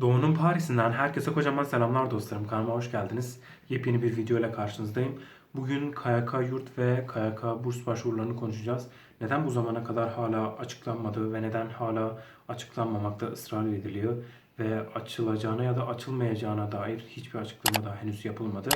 Doğu'nun Paris'inden herkese kocaman selamlar dostlarım. Kanalıma hoş geldiniz. Yepyeni bir video ile karşınızdayım. Bugün KYK yurt ve KYK burs başvurularını konuşacağız. Neden bu zamana kadar hala açıklanmadı ve neden hala açıklanmamakta ısrar ediliyor ve açılacağına ya da açılmayacağına dair hiçbir açıklama daha henüz yapılmadı.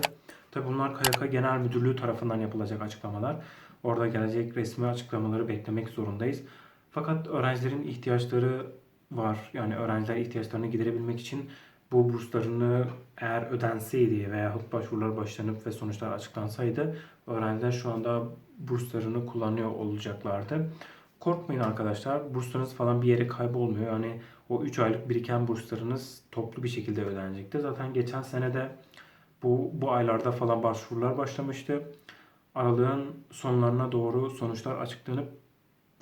Tabi bunlar KYK Genel Müdürlüğü tarafından yapılacak açıklamalar. Orada gelecek resmi açıklamaları beklemek zorundayız. Fakat öğrencilerin ihtiyaçları var. Yani öğrenciler ihtiyaçlarını giderebilmek için bu burslarını eğer ödenseydi veya başvurular başlanıp ve sonuçlar açıklansaydı öğrenciler şu anda burslarını kullanıyor olacaklardı. Korkmayın arkadaşlar. Burslarınız falan bir yere kaybolmuyor. Yani o 3 aylık biriken burslarınız toplu bir şekilde ödenecekti. Zaten geçen sene de bu, bu aylarda falan başvurular başlamıştı. Aralığın sonlarına doğru sonuçlar açıklanıp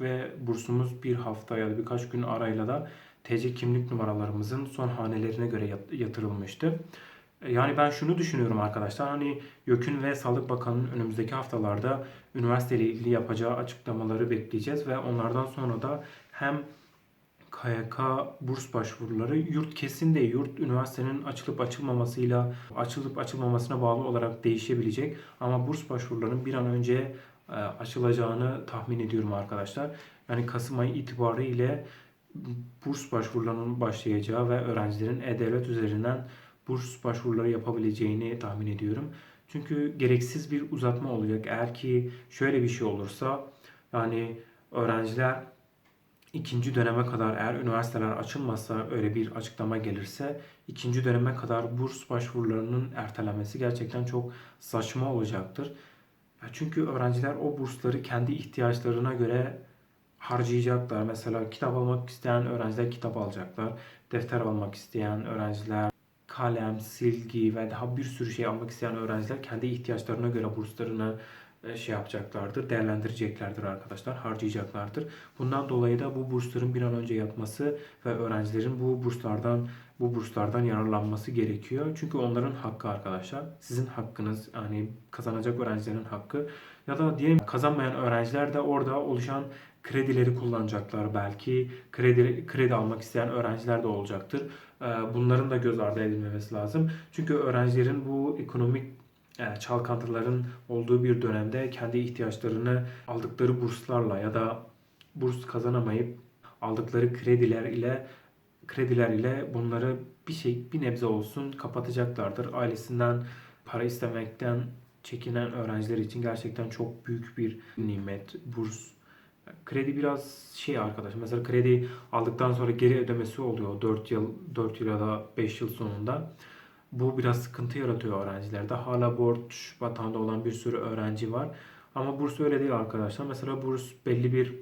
ve bursumuz bir hafta ya da birkaç gün arayla da TC kimlik numaralarımızın son hanelerine göre yat- yatırılmıştı. Yani ben şunu düşünüyorum arkadaşlar hani YÖK'ün ve Sağlık Bakanı'nın önümüzdeki haftalarda üniversite ile ilgili yapacağı açıklamaları bekleyeceğiz ve onlardan sonra da hem KYK burs başvuruları yurt kesin de yurt üniversitenin açılıp açılmamasıyla açılıp açılmamasına bağlı olarak değişebilecek ama burs başvurularının bir an önce e, açılacağını tahmin ediyorum arkadaşlar. Yani Kasım ayı itibariyle burs başvurularının başlayacağı ve öğrencilerin e-devlet üzerinden burs başvuruları yapabileceğini tahmin ediyorum. Çünkü gereksiz bir uzatma olacak. Eğer ki şöyle bir şey olursa yani öğrenciler ikinci döneme kadar eğer üniversiteler açılmazsa öyle bir açıklama gelirse ikinci döneme kadar burs başvurularının ertelenmesi gerçekten çok saçma olacaktır. Çünkü öğrenciler o bursları kendi ihtiyaçlarına göre harcayacaklar. Mesela kitap almak isteyen öğrenciler kitap alacaklar. Defter almak isteyen öğrenciler kalem, silgi ve daha bir sürü şey almak isteyen öğrenciler kendi ihtiyaçlarına göre burslarını şey yapacaklardır, değerlendireceklerdir arkadaşlar, harcayacaklardır. Bundan dolayı da bu bursların bir an önce yatması ve öğrencilerin bu burslardan bu burslardan yararlanması gerekiyor. Çünkü onların hakkı arkadaşlar. Sizin hakkınız yani kazanacak öğrencilerin hakkı ya da diyelim kazanmayan öğrenciler de orada oluşan kredileri kullanacaklar belki. Kredi kredi almak isteyen öğrenciler de olacaktır. Ee, Bunların da göz ardı edilmemesi lazım. Çünkü öğrencilerin bu ekonomik e, çalkantıların olduğu bir dönemde kendi ihtiyaçlarını aldıkları burslarla ya da burs kazanamayıp aldıkları krediler ile krediler ile bunları bir şey bir nebze olsun kapatacaklardır. Ailesinden para istemekten çekinen öğrenciler için gerçekten çok büyük bir nimet burs. Kredi biraz şey arkadaş. Mesela kredi aldıktan sonra geri ödemesi oluyor 4 yıl 4 yıl ya da 5 yıl sonunda. Bu biraz sıkıntı yaratıyor öğrencilerde. Hala borç batağında olan bir sürü öğrenci var. Ama burs öyle değil arkadaşlar. Mesela burs belli bir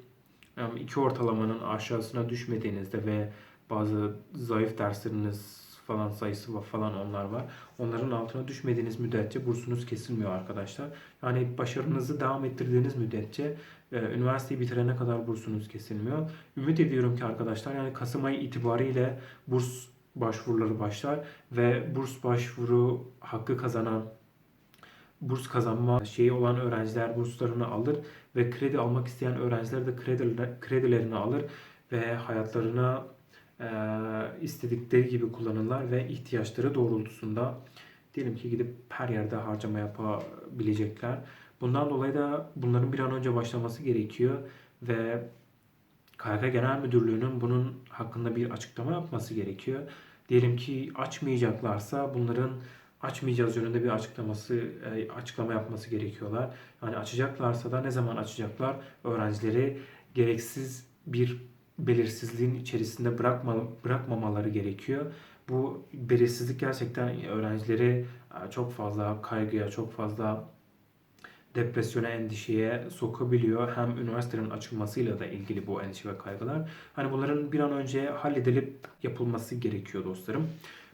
iki ortalamanın aşağısına düşmediğinizde ve bazı zayıf dersleriniz falan sayısı var falan onlar var. Onların altına düşmediğiniz müddetçe bursunuz kesilmiyor arkadaşlar. Yani başarınızı devam ettirdiğiniz müddetçe e, üniversiteyi bitirene kadar bursunuz kesilmiyor. Ümit ediyorum ki arkadaşlar yani Kasım ayı itibariyle burs başvuruları başlar ve burs başvuru hakkı kazanan burs kazanma şeyi olan öğrenciler burslarını alır ve kredi almak isteyen öğrenciler de kredi, kredilerini alır ve hayatlarına istedikleri gibi kullanırlar ve ihtiyaçları doğrultusunda diyelim ki gidip her yerde harcama yapabilecekler. Bundan dolayı da bunların bir an önce başlaması gerekiyor ve KYK Genel Müdürlüğü'nün bunun hakkında bir açıklama yapması gerekiyor. Diyelim ki açmayacaklarsa bunların açmayacağız yönünde bir açıklaması e, açıklama yapması gerekiyorlar. Yani açacaklarsa da ne zaman açacaklar? Öğrencileri gereksiz bir belirsizliğin içerisinde bırakma, bırakmamaları gerekiyor. Bu belirsizlik gerçekten öğrencileri e, çok fazla kaygıya, çok fazla depresyona, endişeye sokabiliyor. Hem üniversitenin açılmasıyla da ilgili bu endişe ve kaygılar. Hani bunların bir an önce halledilip yapılması gerekiyor dostlarım.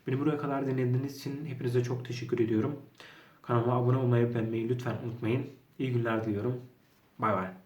Beni buraya kadar dinlediğiniz için hepinize çok teşekkür ediyorum. Kanalıma abone olmayı, beğenmeyi lütfen unutmayın. İyi günler diliyorum. Bay bay.